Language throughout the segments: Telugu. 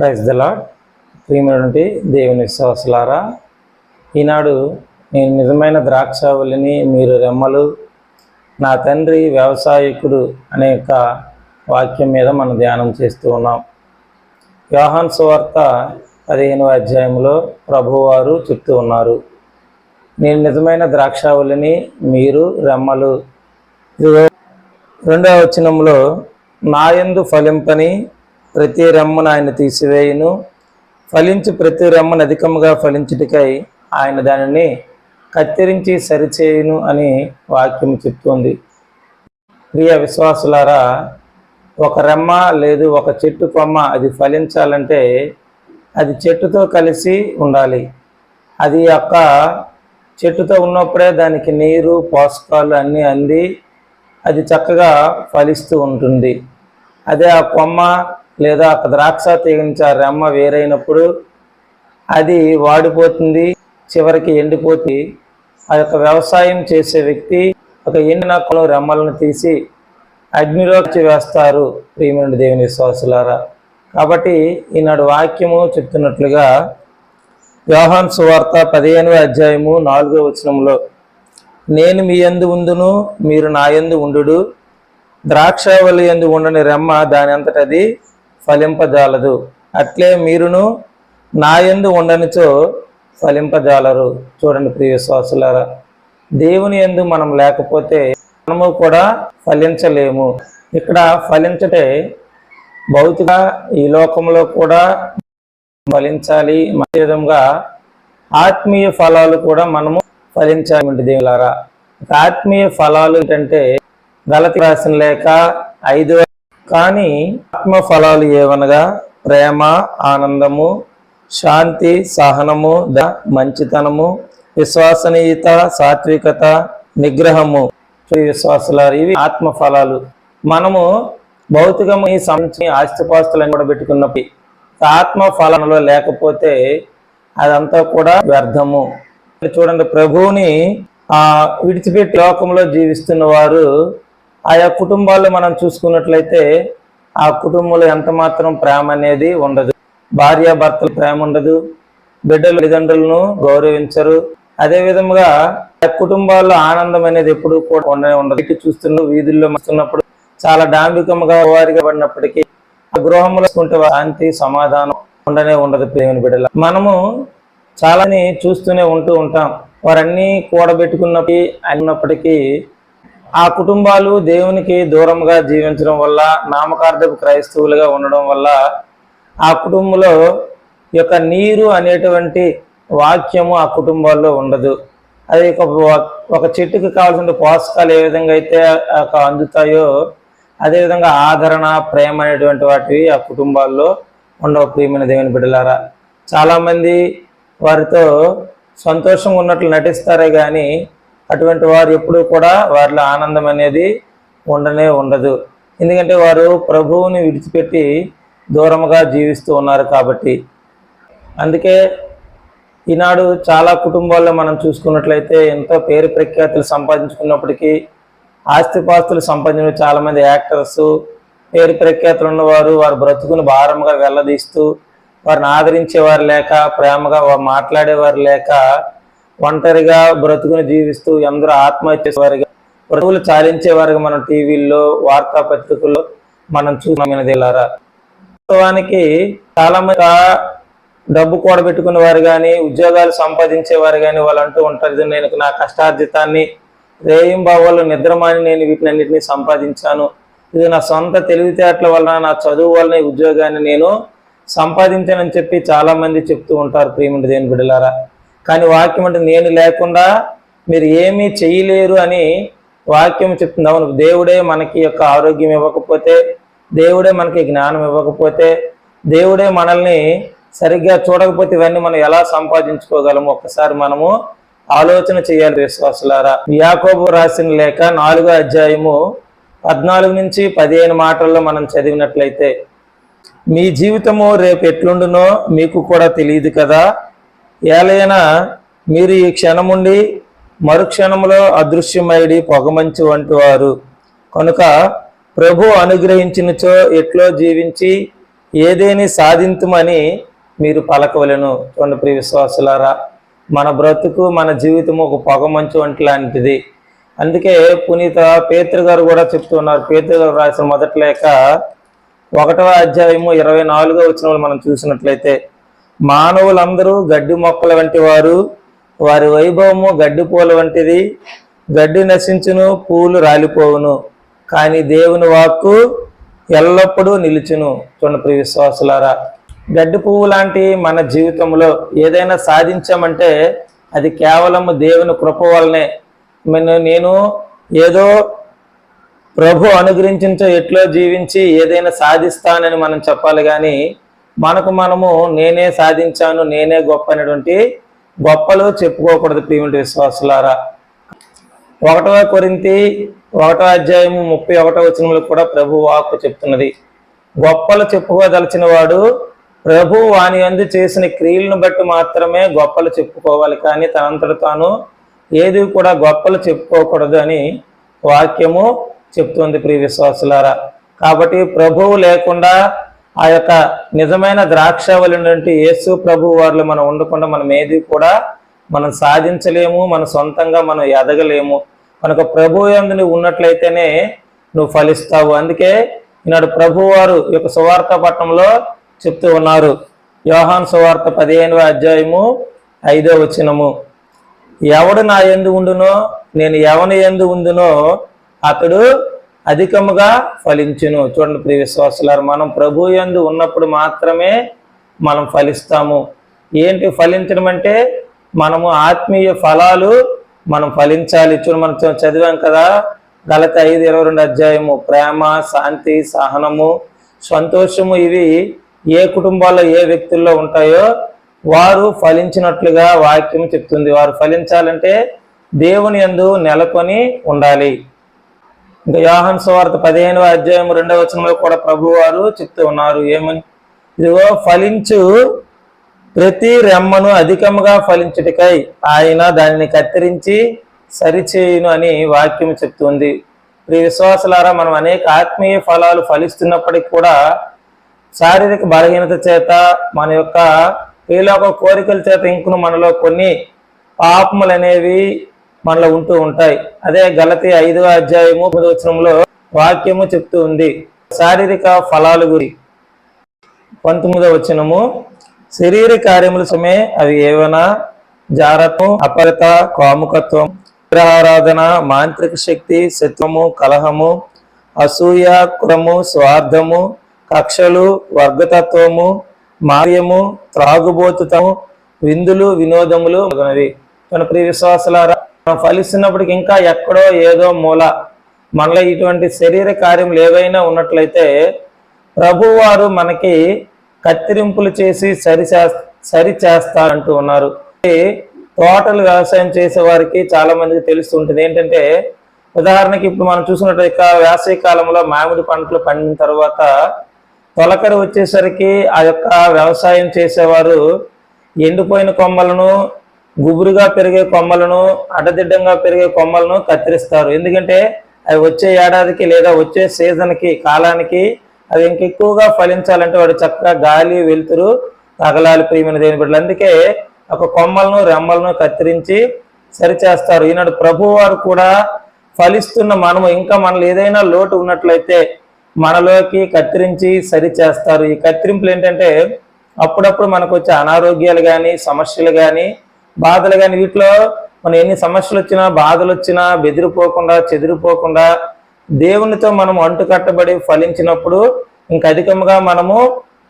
ప్రైజ్ ద లాడ్ ప్రియమైనటువంటి దేవుని విశ్వాసులారా ఈనాడు నేను నిజమైన ద్రాక్షావళిని మీరు రెమ్మలు. నా తండ్రి వ్యవసాయకుడు అనే యొక్క వాక్యం మీద మనం ధ్యానం చేస్తూ ఉన్నాం. యోహాన్ సువార్త పదిహేనవ అధ్యాయంలో ప్రభువారు చెప్తూ ఉన్నారు నేను నిజమైన ద్రాక్షావళిని మీరు రెమ్మలు. రెండవ వచనంలో నాయందు ఫలింపని ప్రతి రెమ్మను ఆయన తీసివేయును. ఫలించి ప్రతి రెమ్మను అధికముగా ఫలించుటికై ఆయన దానిని కత్తిరించి సరిచేయును అని వాక్యం చెప్తుంది. ప్రియ విశ్వాసులారా ఒక రెమ్మ లేదు ఒక చెట్టు కొమ్మ అది ఫలించాలంటే అది చెట్టుతో కలిసి ఉండాలి. అది యొక్క చెట్టుతో ఉన్నప్పుడే దానికి నీరు పోషకాలు అన్నీ అంది అది చక్కగా ఫలిస్తూ ఉంటుంది. అదే ఆ కొమ్మ లేదా ఒక ద్రాక్ష తీగించి ఆ రెమ్మ వేరైనప్పుడు అది వాడిపోతుంది చివరికి ఎండిపోతుంది. ఆ యొక్క వ్యవసాయం చేసే వ్యక్తి ఒక ఎండిన కొలం రెమ్మలను తీసి అగ్నిలోకి వేస్తారు. ప్రియమైన దేవుని విశ్వాసులారా కాబట్టి ఈనాడు వాక్యము చెప్తున్నట్లుగా వ్యవహాన్ సువార్త పదిహేనవ అధ్యాయము నాలుగో వచనంలో నేను మీ ఎందు ఉందును మీరు నా యందు ఉండు ద్రాక్షావళి ఎందు ఉండని రెమ్మ దాని అంతటది ఫలింపజాలదు. అట్లే మీరును నాయందు ఉండనిచో ఫలింపజాలరు. చూడండి ప్రియ విశ్వాసులారా దేవుని ఎందు మనం లేకపోతే మనము కూడా ఫలించలేము. ఇక్కడ ఫలించటే భౌతిక ఈ లోకంలో కూడా ఫలించాలి. అదే విధంగా ఆత్మీయ ఫలాలు కూడా మనము ఫలించాలి. దేవులారా ఆత్మీయ ఫలాలు ఏంటంటే గలతి రాసిన లేక ఐదు కానీ ఆత్మ ఫలాలు ఏవనగా ప్రేమ ఆనందము శాంతి సహనము ద మంచితనము విశ్వసనీయత సాత్వికత నిగ్రహము. విశ్వాసులారు ఇవి ఆత్మ ఫలాలు మనము భౌతికము ఈ సంబంధించి ఆస్తిపాస్తులను కూడా పెట్టుకున్నప్పుడు ఆత్మ ఫలంలో లేకపోతే అదంతా కూడా వ్యర్థము. చూడండి ప్రభువుని ఆ విడిచిపెట్టి లోకంలో జీవిస్తున్న వారు ఆయా కుటుంబాల్లో మనం చూసుకున్నట్లయితే ఆ కుటుంబంలో ఎంత మాత్రం ప్రేమ అనేది ఉండదు. భార్య భర్తలు ప్రేమ ఉండదు. బిడ్డలు తల్లిదండ్రులను గౌరవించరు. అదే విధముగా ఆ కుటుంబాల్లో ఆనందం అనేది ఎప్పుడు కూడా ఉండనే ఉండదు. ఇటు చూస్తున్న వీధుల్లో వస్తున్నప్పుడు చాలా డాంబికముగా వారిగా పడినప్పటికీ ఆ గృహంలో ఉంటే శాంతి సమాధానం ఉండనే ఉండదు దేవుని బిడ్డల. మనము చాలాని చూస్తూనే ఉంటూ ఉంటాం. వారన్నీ కూడబెట్టుకున్నప్పటికీ అయినప్పటికీ ఆ కుటుంబాలు దేవునికి దూరంగా జీవించడం వల్ల నామకార్థపు క్రైస్తవులుగా ఉండడం వల్ల ఆ కుటుంబంలో యొక్క నీరు అనేటువంటి వాక్యము ఆ కుటుంబాల్లో ఉండదు. అది ఒక ఒక చెట్టుకు కావాల్సిన పోషకాలు ఏ విధంగా అయితే అందుతాయో అదేవిధంగా ఆదరణ ప్రేమ అనేటువంటి వాటివి ఆ కుటుంబాల్లో ఉండవు ప్రియమైన దేవుని బిడ్డలారా. చాలామంది వారితో సంతోషంగా ఉన్నట్లు నటిస్తారే కానీ అటువంటి వారు ఎప్పుడూ కూడా వారిలో ఆనందం అనేది ఉండనే ఉండదు. ఎందుకంటే వారు ప్రభువుని విడిచిపెట్టి దూరముగా జీవిస్తూ ఉన్నారు కాబట్టి. అందుకే ఈనాడు చాలా కుటుంబాల్లో మనం చూసుకున్నట్లయితే ఎంతో పేరు ప్రఖ్యాతులు సంపాదించుకున్నప్పటికీ ఆస్తిపాస్తులు సంపాదించిన చాలామంది యాక్టర్స్ పేరు ప్రఖ్యాతులు ఉన్నవారు వారు బ్రతుకుని భారంగా వెళ్ళదీస్తూ వారిని ఆదరించేవారు లేక ప్రేమగా మాట్లాడేవారు లేక ఒంటరిగా బ్రతుకుని జీవిస్తూ ఎందరో ఆత్మహత్య వారిగా బ్రతుకులు చాలించేవారుగా మనం టీవీల్లో వార్తాపత్రికల్లో మనం చూసినదిలారా? వాస్తవానికి చాలా మంది డబ్బు కూడబెట్టుకునే వారు కానీ ఉద్యోగాలు సంపాదించేవారు కానీ వాళ్ళు అంటూ ఉంటారు "ఇది నేను నా కష్టార్జితాన్ని రేయం రేయింబావాళ్ళు నిద్రమాని నేను వీటిని అన్నింటినీ సంపాదించాను. ఇది నా సొంత తెలివితేటల వలన నా చదువు వలన ఉద్యోగాన్ని నేను సంపాదించానని చెప్పి చాలా మంది చెప్తూ ఉంటారు ప్రియమిటి దేని బిడ్డలారా. కానీ వాక్యం అంటే నేను లేకుండా మీరు ఏమీ చేయలేరు అని వాక్యం చెప్తుంది. అవును దేవుడే మనకి యొక్క ఆరోగ్యం ఇవ్వకపోతే దేవుడే మనకి జ్ఞానం ఇవ్వకపోతే దేవుడే మనల్ని సరిగ్గా చూడకపోతే ఇవన్నీ మనం ఎలా సంపాదించుకోగలము? ఒక్కసారి మనము ఆలోచన చేయాలి విశ్వాసులారా. యాకోబు రాసిన లేఖ నాలుగో అధ్యాయము పద్నాలుగు నుంచి పదిహేను మాటల్లో మనం చదివినట్లయితే మీ జీవితము రేపు ఎట్లుండునో మీకు కూడా తెలియదు కదా. ఏలైనా మీరు ఈ క్షణముండి మరుక్షణములో అదృశ్యమైడి పొగమంచు వంటి వారు. కనుక ప్రభు అనుగ్రహించినచో ఎట్లో జీవించి ఏదేని సాధింతుమని మీరు పలకవలను. చూడండి ప్రియ విశ్వాసులారా మన బ్రతుకు మన జీవితము ఒక పొగమంచు వంటి లాంటిది. అందుకే పునీత పేతృ గారు కూడా చెప్తున్నారు పేతృ గారు రాసిన మొదటి లేక ఒకటవ అధ్యాయము ఇరవై నాలుగో వచ్చిన మనం చూసినట్లయితే మానవులందరూ గడ్డి మొక్కల వంటి వారు. వారి వైభవము గడ్డి పూల వంటిది. గడ్డి నశించును పూలు రాలిపోవును. కానీ దేవుని వాక్కు ఎల్లప్పుడూ నిలుచును. చూడండి ప్రియ విశ్వాసులారా గడ్డి పువ్వు లాంటి మన జీవితంలో ఏదైనా సాధించామంటే అది కేవలం దేవుని కృప వల్లనే. నేను నేను ఏదో ప్రభు అనుగ్రహించో ఎట్లో జీవించి ఏదైనా సాధిస్తానని మనం చెప్పాలి కానీ మనకు మనము నేనే సాధించాను నేనే గొప్ప అనేటువంటి గొప్పలు చెప్పుకోకూడదు ప్రియమిటి విశ్వాసులారా. ఒకటవ కొరింతి ఒకటో అధ్యాయము ముప్పై ఒకటో వచనంలో కూడా ప్రభు వాక్కు చెప్తున్నది. గొప్పలు చెప్పుకోదలిచిన వాడు ప్రభు వాని అందు చేసిన క్రియలను బట్టి మాత్రమే గొప్పలు చెప్పుకోవాలి కానీ తనంతట తాను ఏది కూడా గొప్పలు చెప్పుకోకూడదు అని వాక్యము చెప్తుంది ప్రియ విశ్వాసులారా. కాబట్టి ప్రభువు లేకుండా ఆ యొక్క నిజమైన ద్రాక్షవలి యేసు ప్రభు వారిలో మనం ఉండకుండా మనం ఏది కూడా మనం సాధించలేము మన సొంతంగా మనం ఎదగలేము. మనకు ప్రభు ఎందుని ఉన్నట్లయితేనే నువ్వు ఫలిస్తావు. అందుకే ఈనాడు ప్రభు వారు ఈ యొక్క సువార్త పట్టణంలో చెప్తూ ఉన్నారు. యోహాన్ సువార్త పదిహేనవ అధ్యాయము ఐదో వచనము. ఎవడు నా ఎందు ఉండునో నేను ఎవని ఎందు ఉండునో అతడు అధికముగా ఫలించును. చూడండి ప్రియ విశ్వాసులారు మనం ప్రభు యందు ఉన్నప్పుడు మాత్రమే మనం ఫలిస్తాము. ఏంటి ఫలించడం అంటే మనము ఆత్మీయ ఫలాలు మనం ఫలించాలి. చూడండి మనం చదివాం కదా గలత ఐదు ఇరవై రెండు అధ్యాయము. ప్రేమ శాంతి సహనము సంతోషము ఇవి ఏ కుటుంబాల్లో ఏ వ్యక్తుల్లో ఉంటాయో వారు ఫలించినట్లుగా వాక్యం చెప్తుంది. వారు ఫలించాలంటే దేవుని యందు నెలకొని ఉండాలి. ఇంకా యోహన్ సువార్త పదిహేనవ అధ్యాయం రెండవ వచనంలో కూడా ప్రభు వారు చెప్తూ ఉన్నారు. ఏమని? ఇదిగో ఫలించు ప్రతి రెమ్మను అధికముగా ఫలించుటకై ఆయన దానిని కత్తిరించి సరిచేయును అని వాక్యం చెప్తుంది. ఈ విశ్వాసులారా మనం అనేక ఆత్మీయ ఫలాలు ఫలిస్తున్నప్పటికీ కూడా శారీరక బలహీనత చేత మన యొక్క ఏలోక కోరికల చేత ఇంకును మనలో కొన్ని పాపములు అనేవి మనలో ఉంటూ ఉంటాయి. అదే గలతి ఐదవ అధ్యాయము వచనంలో వాక్యము చెప్తూ ఉంది. శారీరక ఫలాలు గురి. పంతొమ్మిదవ వచనము శరీర కార్యముల సమే అవి ఏవైనా? జారత్వం అపరత కాముకత్వం విగ్రహారాధన మాంత్రిక శక్తి శత్వము కలహము అసూయ క్రము స్వార్థము కక్షలు వర్గతత్వము మార్యము త్రాగుబోతుతము విందులు వినోదములు మొదలవి మన ప్రియ విశ్వాసలారా ఫలిస్తున్నప్పటికి ఇంకా ఎక్కడో ఏదో మూల. మనలో ఇటువంటి శరీర కార్యములు ఏవైనా ఉన్నట్లయితే ప్రభువారు మనకి కత్తిరింపులు చేసి సరి సరి చేస్తారంటూ ఉన్నారు. తోటలు వ్యవసాయం చేసే వారికి చాలా మందికి తెలుస్తుంటుంది. ఏంటంటే ఉదాహరణకి ఇప్పుడు మనం చూసినట్లయితే వేసవి కాలంలో మామిడి పంటలు పండిన తర్వాత తొలకరి వచ్చేసరికి ఆ యొక్క వ్యవసాయం చేసేవారు ఎండిపోయిన కొమ్మలను గుబురుగా పెరిగే కొమ్మలను అడ్డదిడ్డంగా పెరిగే కొమ్మలను కత్తిరిస్తారు. ఎందుకంటే అవి వచ్చే ఏడాదికి లేదా వచ్చే సీజన్కి కాలానికి అవి ఇంకెక్కువగా ఫలించాలంటే వాడు చక్కగా గాలి వెలుతురు తగలాలి ప్రియమైన దేని బిడ్డలు. అందుకే ఒక కొమ్మలను రెమ్మలను కత్తిరించి సరిచేస్తారు. ఈనాడు ప్రభు వారు కూడా ఫలిస్తున్న మనము ఇంకా మనలో ఏదైనా లోటు ఉన్నట్లయితే మనలోకి కత్తిరించి సరి చేస్తారు ఈ కత్తిరింపులు ఏంటంటే అప్పుడప్పుడు మనకు వచ్చే అనారోగ్యాలు కానీ సమస్యలు కానీ బాధలు కానీ వీటిలో మనం ఎన్ని సమస్యలు వచ్చినా బాధలు వచ్చినా బెదిరిపోకుండా చెదిరిపోకుండా దేవునితో మనం అంటు కట్టబడి ఫలించినప్పుడు ఇంక అధికంగా మనము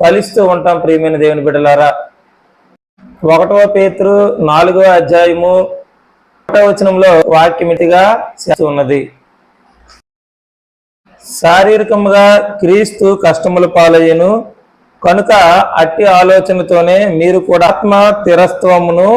ఫలిస్తూ ఉంటాం ప్రియమైన దేవుని బిడ్డలారా. ఒకటవ పేతురు నాలుగవ అధ్యాయము ఒకటవ వచనంలో వాక్యమితిగా ఉన్నది. శారీరకముగా క్రీస్తు కష్టముల పాలయ్యను కనుక అట్టి ఆలోచనతోనే మీరు కూడా ఆత్మ తిరస్త్వమును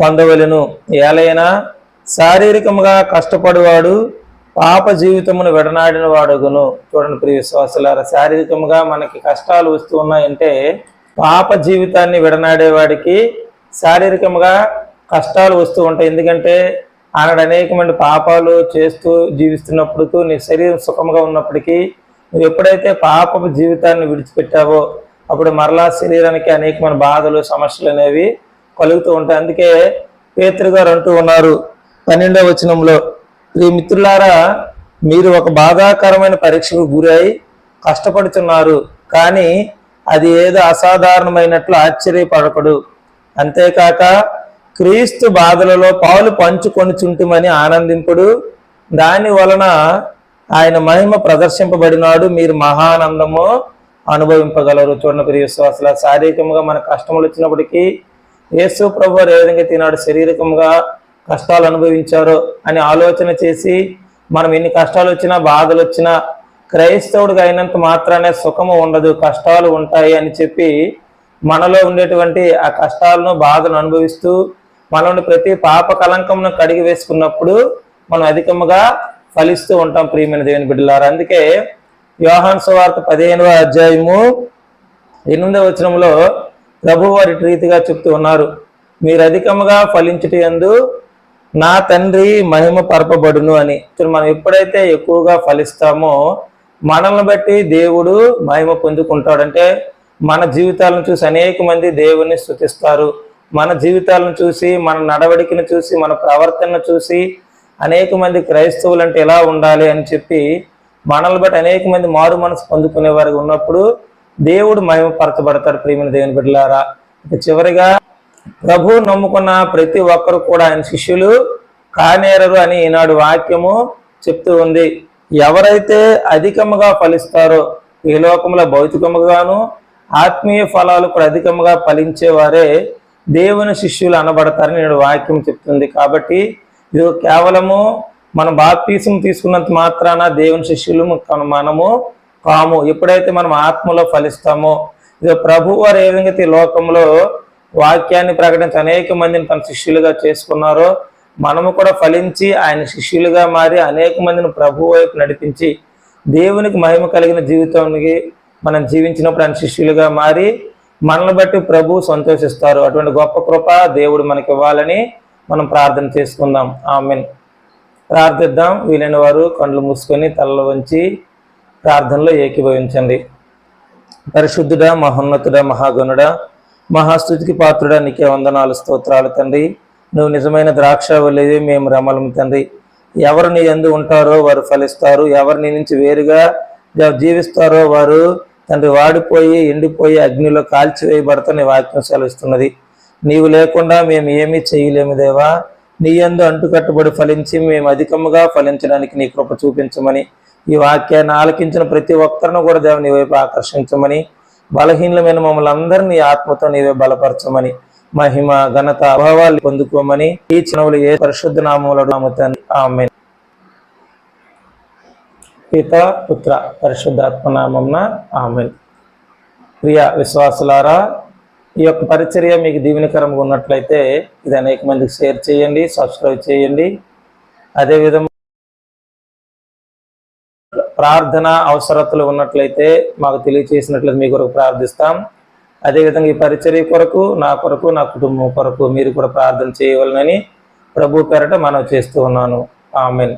పొందవలను. ఏలైనా శారీరకముగా కష్టపడేవాడు పాప జీవితమును విడనాడిన వాడుగును. చూడండి ప్రియ విశ్వాసులారా శారీరకముగా మనకి కష్టాలు వస్తూ ఉన్నాయంటే పాప జీవితాన్ని విడనాడేవాడికి శారీరకముగా కష్టాలు వస్తూ ఉంటాయి. ఎందుకంటే ఆనాడు అనేకమంది పాపాలు చేస్తూ జీవిస్తున్నప్పుడు నీ శరీరం సుఖముగా ఉన్నప్పటికీ నువ్వు ఎప్పుడైతే పాప జీవితాన్ని విడిచిపెట్టావో అప్పుడు మరలా శరీరానికి అనేకమైన బాధలు సమస్యలు అనేవి కలుగుతూ ఉంటాయి. అందుకే పేతురు గారు అంటూ ఉన్నారు పన్నెండవ వచనంలో ప్రియ మిత్రులారా మీరు ఒక బాధాకరమైన పరీక్షకు గురై కష్టపడుతున్నారు కానీ అది ఏదో అసాధారణమైనట్లు ఆశ్చర్యపడకడు అంతేకాక క్రీస్తు బాధలలో పాలు పంచుకొని చుంటుమని ఆనందింపుడు. దాని వలన ఆయన మహిమ ప్రదర్శింపబడినాడు. మీరు మహానందము అనుభవింపగలరు. చూడండి ప్రియ విశ్వాసుల శారీరకంగా మన కష్టములు వచ్చినప్పటికీ యేసు ప్రభు వారు ఏ విధంగా ఈనాడు శారీరకంగా కష్టాలు అనుభవించారో అని ఆలోచన చేసి మనం ఎన్ని కష్టాలు వచ్చినా బాధలు వచ్చినా క్రైస్తవుడిగా అయినంత మాత్రానే సుఖము ఉండదు కష్టాలు ఉంటాయి అని చెప్పి మనలో ఉండేటువంటి ఆ కష్టాలను బాధను అనుభవిస్తూ మనలోని ప్రతి పాప కలంకమును కడిగి వేసుకున్నప్పుడు మనం అధికముగా ఫలిస్తూ ఉంటాం ప్రియమైన దేవుని బిడ్డలారు. అందుకే యోహాన్ సువార్త పదిహేనవ అధ్యాయము ఎనిమిదవ వచనంలో ప్రభు వారి రీతిగా చెప్తూ ఉన్నారు. మీరు అధికముగా ఫలించుట ఎందు నా తండ్రి మహిమ పరపబడును అని. మనం ఎప్పుడైతే ఎక్కువగా ఫలిస్తామో మనల్ని బట్టి దేవుడు మహిమ పొందుకుంటాడంటే మన జీవితాలను చూసి అనేక మంది దేవుని స్థుతిస్తారు మన జీవితాలను చూసి మన నడవడికను చూసి మన ప్రవర్తనను చూసి అనేక మంది క్రైస్తవులు అంటే ఎలా ఉండాలి అని చెప్పి మనల్ని బట్టి అనేక మంది మారు మనసు పొందుకునే వారు ఉన్నప్పుడు దేవుడు మహిమపరచబడతాడు ప్రియమైన దేవుని బిడ్డలారా. ఇక చివరిగా ప్రభు నమ్ముకున్న ప్రతి ఒక్కరు కూడా ఆయన శిష్యులు కానేరరు అని ఈనాడు వాక్యము చెప్తూ ఉంది. ఎవరైతే అధికముగా ఫలిస్తారో ఈ లోకంలో భౌతికముగాను ఆత్మీయ ఫలాలు కూడా అధికముగా ఫలించేవారే దేవుని శిష్యులు అనబడతారని నేడు వాక్యం చెప్తుంది. కాబట్టి ఇది కేవలము మన బాప్తీసం తీసుకున్నంత మాత్రాన దేవుని శిష్యులు మనము కాము. ఎప్పుడైతే మనం ఆత్మలో ఫలిస్తామో ఇక ప్రభు వారు ఏ విధంగా లోకంలో వాక్యాన్ని ప్రకటించి అనేక మందిని తన శిష్యులుగా చేసుకున్నారో మనము కూడా ఫలించి ఆయన శిష్యులుగా మారి అనేక మందిని ప్రభు వైపు నడిపించి దేవునికి మహిమ కలిగిన జీవితానికి మనం జీవించినప్పుడు ఆయన శిష్యులుగా మారి మనల్ని బట్టి ప్రభు సంతోషిస్తారు. అటువంటి గొప్ప కృప దేవుడు మనకి ఇవ్వాలని మనం ప్రార్థన చేసుకుందాం. ఆమెన్. ప్రార్థిద్దాం. వీలైన వారు కళ్ళు మూసుకొని తలలో వంచి ప్రార్థనలో ఏకీభవించండి. పరిశుద్ధుడ మహోన్నతుడ మహాగణుడా మహాస్థుతికి పాత్రుడ నీకే వందనాలు స్తోత్రాలు తండ్రి. నువ్వు నిజమైన ద్రాక్ష వల్లేది మేము రమలం తండ్రి. ఎవరు నీ ఎందు ఉంటారో వారు ఫలిస్తారు. ఎవరు నీ నుంచి వేరుగా జీవిస్తారో వారు తండ్రి వాడిపోయి ఎండిపోయి అగ్నిలో కాల్చివేయబడతని వాక్యం సెలవిస్తున్నది. నీవు లేకుండా మేము ఏమీ చేయలేము దేవా. నీ ఎందు అంటుకట్టుబడి ఫలించి మేము అధికముగా ఫలించడానికి నీ కృప చూపించమని ఈ వాక్యాన్ని ఆలకించిన ప్రతి ఒక్కరిని కూడా దేవ నీ వైపు ఆకర్షించమని బలహీనమైన మమ్మల్ని అందరినీ ఆత్మతో నీవే బలపరచమని మహిమ ఘనత అభావాలు పొందుకోమని ఈ చిన్నవులు ఏ పరిశుద్ధ నామములు నమ్ముతాను ఆమె పిత పుత్ర పరిశుద్ధాత్మ నామంన ఆమె ప్రియ విశ్వాసులారా ఈ యొక్క పరిచర్య మీకు దీవెనకరంగా ఉన్నట్లయితే ఇది అనేక మందికి షేర్ చేయండి సబ్స్క్రైబ్ చేయండి. అదేవిధంగా ప్రార్థన అవసరతలు ఉన్నట్లయితే మాకు తెలియచేసినట్లు మీ కొరకు ప్రార్థిస్తాం. అదేవిధంగా ఈ పరిచర్య కొరకు నా కొరకు నా కుటుంబం కొరకు మీరు కూడా ప్రార్థన చేయవలనని ప్రభు పేరట మనం చేస్తూ ఉన్నాను. ఆమెన్.